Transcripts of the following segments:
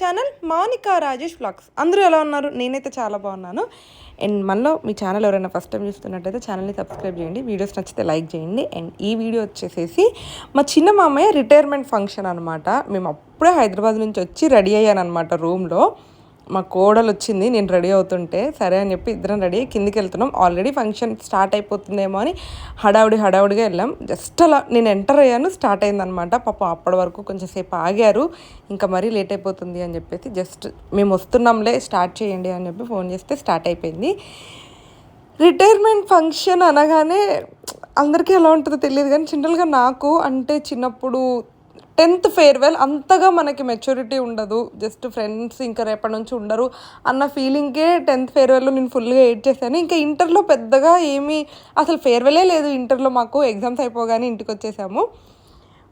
Channel Manika Rajesh blogs అందరూ ఎలా ఉన్నారు? నేనైతే చాలా బాగున్నాను. అండ్ మనలో మీ ఛానల్ ఎవరైనా ఫస్ట్ టైం చూస్తున్నట్టయితే ఛానల్ని సబ్స్క్రైబ్ చేయండి. వీడియోస్ నచ్చితే లైక్ చేయండి. అండ్ ఈ వీడియో వచ్చేసేసి మా చిన్న మామయ్య రిటైర్మెంట్ ఫంక్షన్ అనమాట మేము అప్పుడే హైదరాబాద్ నుంచి వచ్చి రెడీ అయ్యాను అనమాట రూమ్లో మా కోడలు వచ్చింది నేను రెడీ అవుతుంటే సరే అని చెప్పి ఇద్దరం రెడీ కిందికి వెళ్తున్నాం. ఆల్రెడీ ఫంక్షన్ స్టార్ట్ అయిపోతుందేమో అని హడావుడి హడావుడిగా వెళ్ళాం. జస్ట్ అలా నేను ఎంటర్ అయ్యాను స్టార్ట్ అయిందనమాట పాపం అప్పటి వరకు కొంచెం సేపు ఆగారు. ఇంకా మరీ లేట్ అయిపోతుంది అని చెప్పేసి జస్ట్ మేము వస్తున్నాంలే స్టార్ట్ చేయండి అని చెప్పి ఫోన్ చేస్తే స్టార్ట్ అయిపోయింది. రిటైర్మెంట్ ఫంక్షన్ అనగానే అందరికీ ఎలా ఉంటుందో తెలియదు కానీ జనరల్గా నాకు అంటే చిన్నప్పుడు టెన్త్ ఫేర్వెల్ అంతగా మనకి మెచ్యూరిటీ ఉండదు. జస్ట్ ఫ్రెండ్స్ ఇంకా రేపటి నుంచి ఉండరు అన్న ఫీలింగ్కే టెన్త్ ఫేర్వెల్లో నేను ఫుల్గా ఎయిట్ చేశాను. ఇంకా ఇంటర్లో పెద్దగా ఏమీ అసలు ఫేర్వెలే లేదు ఇంటర్లో మాకు ఎగ్జామ్స్ అయిపోగానే ఇంటికి వచ్చేసాము.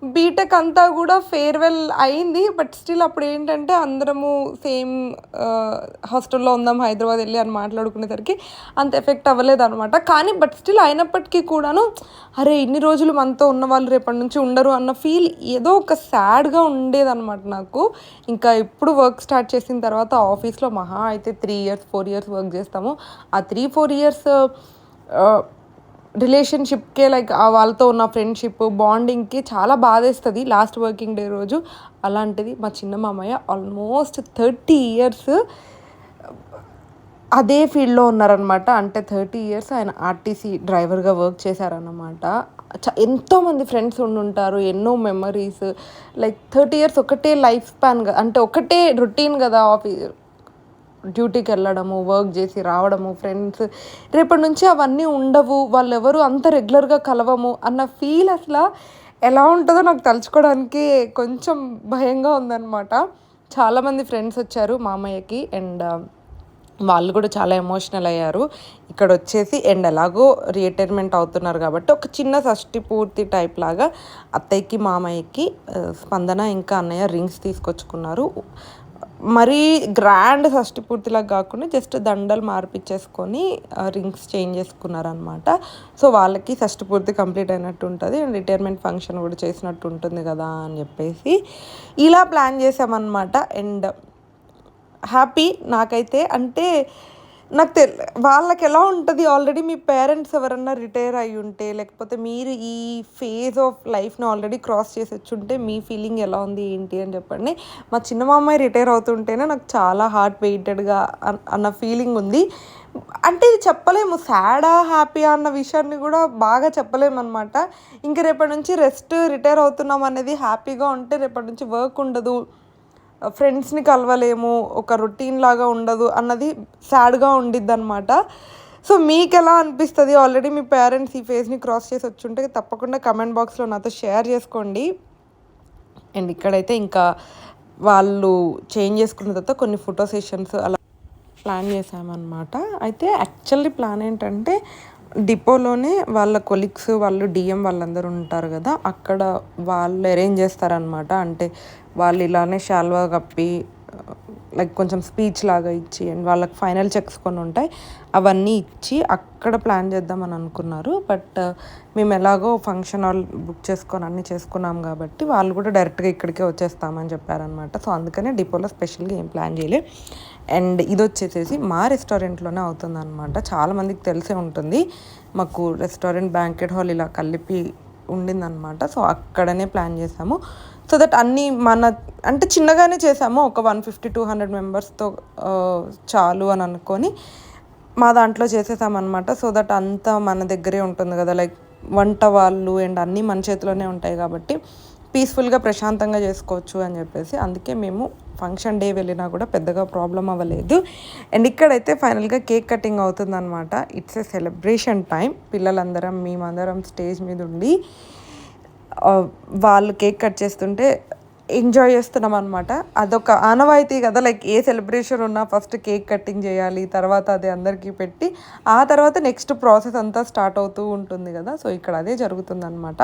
బీటెక్ అంతా కూడా ఫేర్వెల్ అయింది. బట్ స్టిల్ అప్పుడు ఏంటంటే అందరము సేమ్ హాస్టల్లో ఉందాం హైదరాబాద్ వెళ్ళి అని మాట్లాడుకునేసరికి అంత ఎఫెక్ట్ అవ్వలేదు అనమాట కానీ బట్ స్టిల్ అయినప్పటికీ కూడాను అరే ఇన్ని రోజులు మనతో ఉన్న వాళ్ళు రేపటి నుంచి ఉండరు అన్న ఫీల్ ఏదో ఒక సాడ్గా ఉండేదన్నమాట నాకు. ఇంకా ఇప్పుడు వర్క్ స్టార్ట్ చేసిన తర్వాత ఆఫీస్లో మహా అయితే three years four years work చేస్తాము. ఆ త్రీ ఫోర్ ఇయర్స్ రిలేషన్షిప్కే లైక్ ఆ వాళ్ళతో ఉన్న ఫ్రెండ్షిప్ బాండింగ్కి చాలా బాధేస్తుంది లాస్ట్ వర్కింగ్ డే రోజు. అలాంటిది మా చిన్న మామయ్య ఆల్మోస్ట్ థర్టీ ఇయర్స్ అదే ఫీల్డ్లో ఉన్నారనమాట అంటే థర్టీ ఇయర్స్ ఆయన ఆర్టీసీ డ్రైవర్గా వర్క్ చేశారనమాట చ ఎంతోమంది ఫ్రెండ్స్ ఉండుంటారు ఎన్నో మెమరీస్. లైక్ థర్టీ ఇయర్స్ ఒకటే లైఫ్ స్పాన్ అంటే ఒకటే రొటీన్ కదా ఆఫీస్ డ్యూటీకి వెళ్ళడము వర్క్ చేసి రావడము ఫ్రెండ్స్. రేపటి నుంచి అవన్నీ ఉండవు. వాళ్ళు ఎవరు అంత రెగ్యులర్గా కలవము అన్న ఫీల్ అసలు ఎలా ఉంటుందో నాకు తలుచుకోవడానికి కొంచెం భయంగా ఉందన్నమాట. చాలామంది ఫ్రెండ్స్ వచ్చారు మామయ్యకి అండ్ వాళ్ళు కూడా చాలా ఎమోషనల్ అయ్యారు. ఇక్కడ వచ్చేసి అండ్ ఎలాగో రిటైర్మెంట్ అవుతున్నారు కాబట్టి ఒక చిన్న షష్టి పూర్తి టైప్ లాగా అత్తయ్యకి మామయ్యకి స్పందన ఇంకా అన్నయ్య రింగ్స్ తీసుకొచ్చుకున్నారు. మరీ గ్రాండ్ షష్టి పూర్తిలాగా కాకుండా జస్ట్ దండలు మార్పిచ్చేసుకొని రింగ్స్ చేంజ్ చేసుకున్నారనమాట సో వాళ్ళకి షష్టి పూర్తి కంప్లీట్ అయినట్టు ఉంటుంది. అండ్ రిటైర్మెంట్ ఫంక్షన్ కూడా చేసినట్టు ఉంటుంది కదా అని చెప్పేసి ఇలా ప్లాన్ చేసామన్నమాట. అండ్ హ్యాపీ నాకైతే అంటే నాకు తెల్ వాళ్ళకి ఎలా ఉంటుంది ఆల్రెడీ మీ పేరెంట్స్ ఎవరన్నా రిటైర్ అయి ఉంటే లేకపోతే మీరు ఈ ఫేజ్ ఆఫ్ లైఫ్ని ఆల్రెడీ క్రాస్ చేసి వచ్చుంటే మీ ఫీలింగ్ ఎలా ఉంది ఏంటి అని చెప్పండి. మా చిన్న మామయ్య రిటైర్ అవుతుంటేనే నాకు చాలా హార్ట్ వెయిటెడ్గా అన్న ఫీలింగ్ ఉంది. అంటే ఇది చెప్పలేము సాడా హ్యాపీ అన్న విషయాన్ని కూడా బాగా చెప్పలేము అనమాట ఇంక రేపటి నుంచి రెస్ట్ రిటైర్ అవుతున్నాం అనేది హ్యాపీగా ఉంటే రేపటి నుంచి వర్క్ ఉండదు. ఫ్రెండ్స్ని కలవలేము ఒక రొటీన్ లాగా ఉండదు అన్నది సాడ్గా ఉండిద్ది అనమాట సో మీకు ఎలా అనిపిస్తుంది? ఆల్రెడీ మీ పేరెంట్స్ ఈ ఫేజ్ని క్రాస్ చేసి వచ్చుంటే తప్పకుండా కమెంట్ బాక్స్లో నాతో షేర్ చేసుకోండి. అండ్ ఇక్కడైతే ఇంకా వాళ్ళు చేంజ్ చేసుకున్న తర్వాత కొన్ని ఫోటో సెషన్స్ అలా ప్లాన్ చేసామన్నమాట. అయితే యాక్చువల్లీ ప్లాన్ ఏంటంటే డిపోలోనే వాళ్ళ కొలీగ్స్ వాళ్ళు డిఎం వాళ్ళందరూ ఉంటారు కదా అక్కడ వాళ్ళు అరేంజ్ చేస్తారనమాట అంటే వాళ్ళు ఇలానే షాల్వా కప్పి లైక్ కొంచెం స్పీచ్ లాగా ఇచ్చి అండ్ వాళ్ళకి ఫైనల్ చెక్స్ కొన్ని ఉంటాయి అవన్నీ ఇచ్చి అక్కడ ప్లాన్ చేద్దామని అనుకున్నారు. బట్ మేము ఎలాగో ఫంక్షన్ హాల్ బుక్ చేసుకొని అన్నీ చేసుకున్నాం కాబట్టి వాళ్ళు కూడా డైరెక్ట్గా ఇక్కడికే వచ్చేస్తామని చెప్పారనమాట సో అందుకనే డిపోలో స్పెషల్గా ఏం ప్లాన్ చేయలేదు. అండ్ ఇది వచ్చేసేసి మా రెస్టారెంట్లోనే అవుతుంది అనమాట చాలామందికి తెలిసే ఉంటుంది. మాకు రెస్టారెంట్ బ్యాంకెట్ హాల్ ఇలా కలిపి ఉండిందనమాట సో అక్కడనే ప్లాన్ చేసాము. సో దట్ అన్నీ మన అంటే చిన్నగానే చేసాము. ఒక వన్ ఫిఫ్టీ టూ హండ్రెడ్ మెంబర్స్తో చాలు అని అనుకొని మా దాంట్లో చేసేసామన్నమాట. సో దట్ అంతా మన దగ్గరే ఉంటుంది కదా. లైక్ వంట వాళ్ళు అండ్ అన్నీ మన చేతిలోనే ఉంటాయి కాబట్టి పీస్ఫుల్గా ప్రశాంతంగా చేసుకోవచ్చు అని చెప్పేసి అందుకే మేము ఫంక్షన్ డే వెళ్ళినా కూడా పెద్దగా ప్రాబ్లం అవ్వలేదు. అండ్ ఇక్కడైతే ఫైనల్గా కేక్ కటింగ్ అవుతుందన్నమాట. ఇట్స్ ఎ సెలబ్రేషన్ టైం పిల్లలందరం మేమందరం స్టేజ్ మీద ఉండి వాళ్ళు కేక్ కట్ చేస్తుంటే ఎంజాయ్ చేస్తున్నాం అనమాట అదొక ఆనవాయితీ కదా లైక్ ఏ సెలబ్రేషన్ ఉన్నా ఫస్ట్ కేక్ కటింగ్ చేయాలి తర్వాత అది అందరికీ పెట్టి ఆ తర్వాత నెక్స్ట్ ప్రాసెస్ అంతా స్టార్ట్ అవుతూ ఉంటుంది కదా. సో ఇక్కడ అదే జరుగుతుందన్నమాట.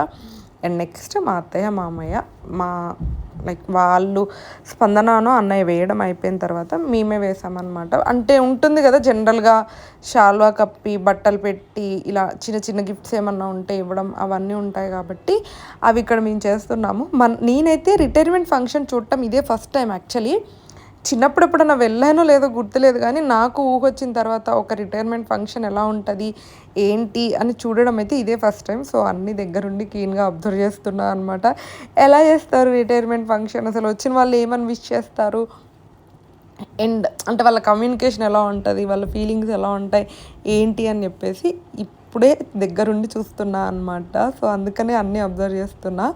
అండ్ నెక్స్ట్ మా అత్తయ్య మామయ్య మా లైక్ వాళ్ళు స్పందనను అన్నయ్య వేయడం అయిపోయిన తర్వాత మేమే వేసామన్నమాట. అంటే ఉంటుంది కదా జనరల్గా షాల్వా కప్పి బట్టలు పెట్టి ఇలా చిన్న చిన్న గిఫ్ట్స్ ఏమన్నా ఉంటే ఇవ్వడం అవన్నీ ఉంటాయి కాబట్టి అవి ఇక్కడ మేము చేస్తున్నాము. మన నేనైతే రిటైర్మెంట్ ఫంక్షన్ చూడటం ఇదే ఫస్ట్ టైం యాక్చువల్లీ. చిన్నప్పుడు ఎప్పుడన్నా వెళ్ళానో లేదో గుర్తులేదు కానీ నాకు ఊహ వచ్చిన తర్వాత ఒక రిటైర్మెంట్ ఫంక్షన్ ఎలా ఉంటుంది ఏంటి అని చూడడం అయితే ఇదే ఫస్ట్ టైం. సో అన్ని దగ్గరుండి క్లీన్గా అబ్జర్వ్ చేస్తున్నా అనమాట ఎలా చేస్తారు రిటైర్మెంట్ ఫంక్షన్? అసలు వచ్చిన వాళ్ళు ఏమని విష్ చేస్తారు? అండ్ అంటే వాళ్ళ కమ్యూనికేషన్ ఎలా ఉంటుంది? వాళ్ళ ఫీలింగ్స్ ఎలా ఉంటాయి? ఏంటి అని చెప్పేసి ఇప్పుడే దగ్గరుండి చూస్తున్నా అనమాట సో అందుకనే అన్నీ అబ్జర్వ్ చేస్తున్నా.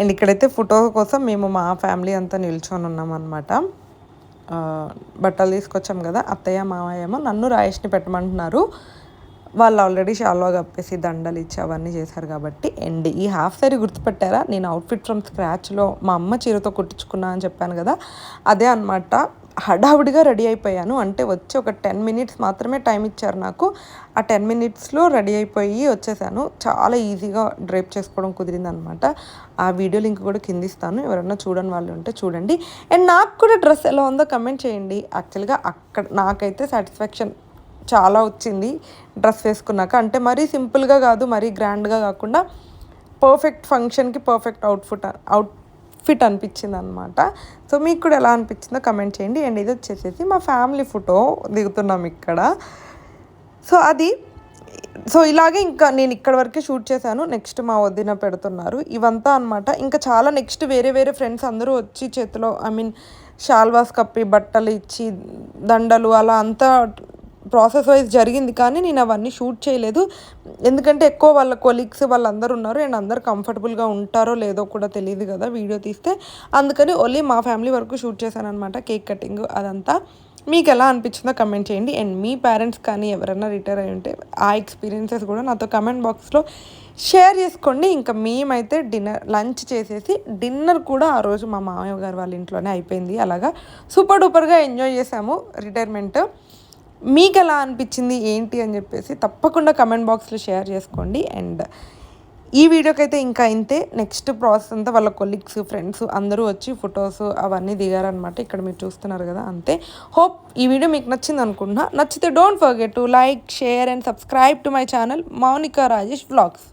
అండ్ ఇక్కడైతే ఫోటో కోసం మేము మా ఫ్యామిలీ అంతా నిల్చొని ఉన్నాం అనమాట బట్టలు తీసుకొచ్చాం కదా అత్తయ్య మామయ్య ఏమో నన్ను రాయేష్ని పెట్టమంటున్నారు. వాళ్ళు ఆల్రెడీ షాల్వా కప్పేసి దండలు ఇచ్చి అవన్నీ చేశారు కాబట్టి అండ్ ఈ హాఫ్ సారీ గుర్తుపెట్టారా? నేను అవుట్ఫిట్ ఫ్రమ్ స్క్రాచ్లో మా అమ్మ చీరతో కుట్టించుకున్నా అని చెప్పాను కదా అదే అనమాట హడావుడిగా రెడీ అయిపోయాను. అంటే వచ్చి ఒక టెన్ మినిట్స్ మాత్రమే టైం ఇచ్చారు నాకు. ఆ టెన్ మినిట్స్లో రెడీ అయిపోయి వచ్చేసాను. చాలా ఈజీగా డ్రైప్ చేసుకోవడం కుదిరింది అనమాట ఆ వీడియో లింక్ కూడా కింద ఇస్తాను. ఎవరైనా చూడని వాళ్ళు ఉంటే చూడండి. అండ్ నాకు కూడా డ్రెస్ ఎలా ఉందో కమెంట్ చేయండి. యాక్చువల్గా అక్కడ నాకైతే సాటిస్ఫాక్షన్ చాలా వచ్చింది డ్రెస్ వేసుకున్నాక. అంటే మరీ సింపుల్గా కాదు మరీ గ్రాండ్గా కాకుండా పర్ఫెక్ట్ ఫంక్షన్కి పర్ఫెక్ట్ అవుట్ఫుట్ అవుట్ ఫిట్ అనిపించింది అనమాట సో మీకు కూడా ఎలా అనిపించిందో కమెంట్ చేయండి. అండ్ ఇది వచ్చేసేసి మా ఫ్యామిలీ ఫోటో దిగుతున్నాం ఇక్కడ. సో అది సో ఇలాగే ఇంకా నేను ఇక్కడ వరకే షూట్ చేశాను. నెక్స్ట్ మా వదిన పెడుతున్నారు. ఇవంతా అనమాట ఇంకా చాలా నెక్స్ట్ వేరే వేరే ఫ్రెండ్స్ అందరూ వచ్చి చేతిలో ఐ మీన్ షాల్వాస్ కప్పి బట్టలు ఇచ్చి దండలు అలా అంతా ప్రాసెస్ వైజ్ జరిగింది కానీ నేను అవన్నీ షూట్ చేయలేదు. ఎందుకంటే ఎక్కువ వాళ్ళ కొలీగ్స్ వాళ్ళందరూ ఉన్నారు. అండ్ అందరు కంఫర్టబుల్గా ఉంటారో లేదో కూడా తెలియదు కదా వీడియో తీస్తే. అందుకని ఓన్లీ మా ఫ్యామిలీ వరకు షూట్ చేశాను అనమాట కేక్ కటింగ్ అదంతా. మీకు ఎలా అనిపించిందో కమెంట్ చేయండి. అండ్ మీ పేరెంట్స్ కానీ ఎవరైనా రిటైర్ అయి ఉంటే ఆ ఎక్స్పీరియన్సెస్ కూడా నాతో కమెంట్ బాక్స్లో షేర్ చేసుకోండి. ఇంకా మేమైతే డిన్నర్ లంచ్ చేసేసి డిన్నర్ కూడా ఆ రోజు మా మామయ్య గారు వాళ్ళ ఇంట్లోనే అయిపోయింది. అలాగా సూపర్ డూపర్గా ఎంజాయ్ చేసాము రిటైర్మెంట్. మీకు ఎలా అనిపించింది ఏంటి అని చెప్పేసి తప్పకుండా కమెంట్ బాక్స్లో షేర్ చేసుకోండి. అండ్ ఈ వీడియోకైతే ఇంకా ఇంతే. నెక్స్ట్ ప్రాసెస్ అంతా వాళ్ళ కొలీగ్స్ ఫ్రెండ్స్ అందరూ వచ్చి ఫొటోస్ అవన్నీ దిగారనమాట ఇక్కడ మీరు చూస్తున్నారు కదా అంతే. హోప్ ఈ వీడియో మీకు నచ్చింది అనుకుంటున్నా. నచ్చితే don't forget to like share and subscribe to my channel Mounika Rajesh blogs